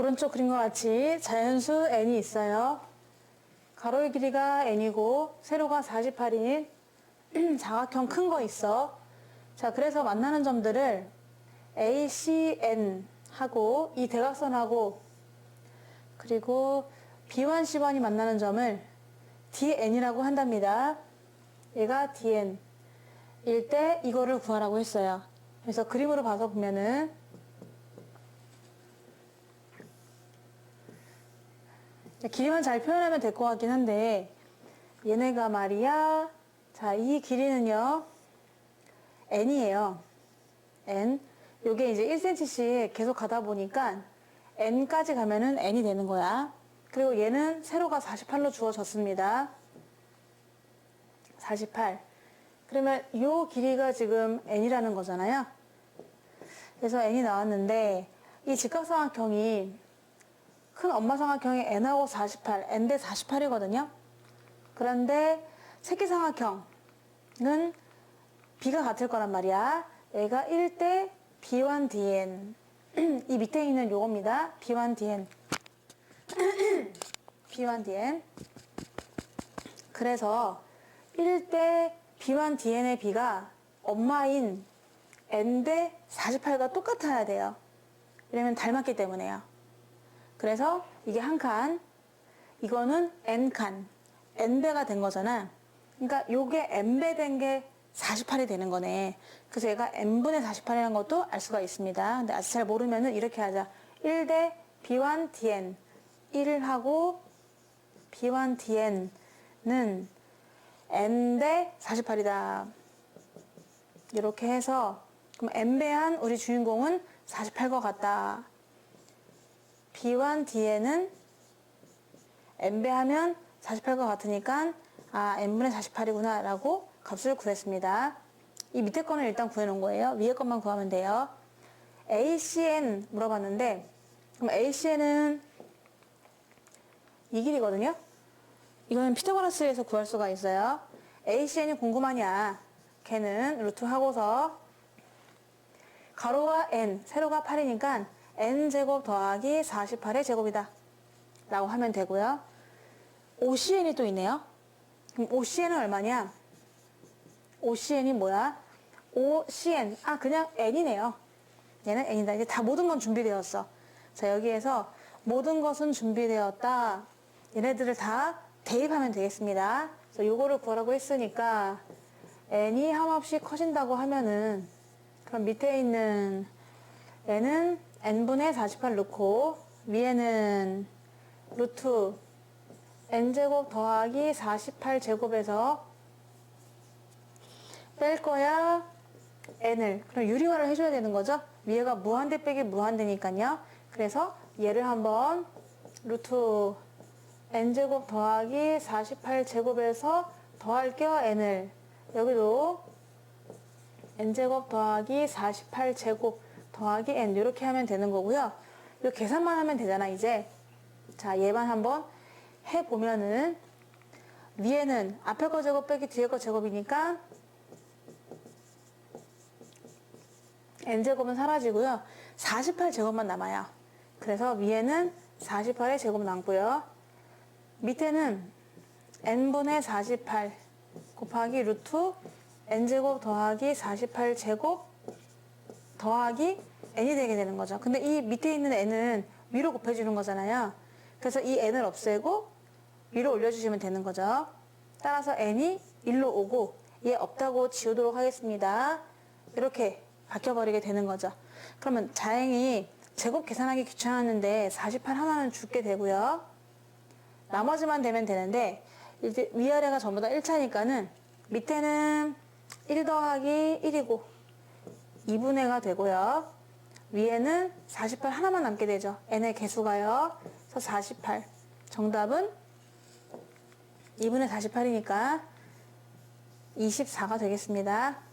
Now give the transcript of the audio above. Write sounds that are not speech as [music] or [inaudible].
오른쪽 그림과 같이 자연수 n이 있어요. 가로의 길이가 n이고 세로가 48인 사각형 [clears throat] 큰 거 있어. 자, 그래서 만나는 점들을 ACN 하고 이 대각선하고 그리고 B1, C1이 만나는 점을 DN이라고 한답니다. 얘가 DN. 일 때 이거를 구하라고 했어요. 그래서 그림으로 봐서 보면은 길이만 잘 표현하면 될 것 같긴 한데 얘네가 말이야. 자 이 길이는요 n이에요. n. 요게 이제 1cm씩 계속 가다 보니까 n까지 가면은 n이 되는 거야. 그리고 얘는 세로가 48로 주어졌습니다. 48 그러면 요 길이가 지금 n이라는 거잖아요. 그래서 n이 나왔는데 이 직각삼각형이 큰 엄마삼각형이 n하고 48, n 대 48이거든요. 그런데 새끼삼각형은 b가 같을 거란 말이야. 얘가 1대 b1dn. [clears throat] 이 밑에 있는 요겁니다. b1dn. [clears throat] b1dn. 그래서 1대 b1dn의 b가 엄마인 n 대 48과 똑같아야 돼요. 왜냐면 닮았기 때문에요. 그래서 이게 한 칸, 이거는 n칸, n배가 된 거잖아. 그러니까 요게 n배 된 게 48이 되는 거네. 그래서 얘가 n분의 48이라는 것도 알 수가 있습니다. 근데 아직 잘 모르면은 이렇게 하자. 1대 b1 dn. 1을 하고 b1 dn은 n 대 48이다. 이렇게 해서 그럼 n배한 우리 주인공은 48과 같다. B1 뒤에는 n배하면 48과 같으니까 아 n분의 48이구나 라고 값을 구했습니다. 이 밑에 거는 일단 구해놓은 거예요. 위에 것만 구하면 돼요. ACN 물어봤는데 그럼 ACN은 이 길이거든요. 이거는 피타고라스에서 구할 수가 있어요. ACN이 궁금하냐? 걔는 루트 하고서 가로가 n, 세로가 8이니까 n제곱 더하기 48의 제곱이다. 라고 하면 되고요. OCN이 또 있네요. 그럼 OCN은 얼마냐? OCN이 뭐야? OCN. 아, 그냥 n이네요. 얘는 n이다. 이제 다 모든 건 준비되었어. 자, 여기에서 모든 것은 준비되었다. 얘네들을 다 대입하면 되겠습니다. 그래서 요거를 구하라고 했으니까 n이 한없이 커진다고 하면은 그럼 밑에 있는 n은 n분의 48 넣고 위에는 루트 n제곱 더하기 48제곱에서 뺄 거야 n을. 그럼 유리화를 해줘야 되는 거죠? 위에가 무한대 빼기 무한대니까요. 그래서 얘를 한번 루트 n제곱 더하기 48제곱에서 더할게요 n을. 여기도 n제곱 더하기 48제곱 더하기 n 이렇게 하면 되는 거고요. 이 계산만 하면 되잖아 이제. 자 얘만 한번 해보면은 위에는 앞에 거 제곱 빼기 뒤에 거 제곱이니까 n제곱은 사라지고요. 48제곱만 남아요. 그래서 위에는 48의 제곱 남고요. 밑에는 n분의 48 곱하기 루트 n제곱 더하기 48제곱 더하기 n이 되게 되는 거죠. 근데 이 밑에 있는 n은 위로 곱해주는 거잖아요. 그래서 이 n을 없애고 위로 올려주시면 되는 거죠. 따라서 n이 1로 오고 얘 없다고 지우도록 하겠습니다. 이렇게 바뀌어버리게 되는 거죠. 그러면 다행히 제곱 계산하기 귀찮았는데 48 하나는 줄게 되고요. 나머지만 되면 되는데 이제 위아래가 전부 다 1차니까는 밑에는 1 더하기 1이고 2분의가 되고요. 위에는 48 하나만 남게 되죠. n의 개수가요. 그래서 48. 정답은 2분의 48이니까 24가 되겠습니다.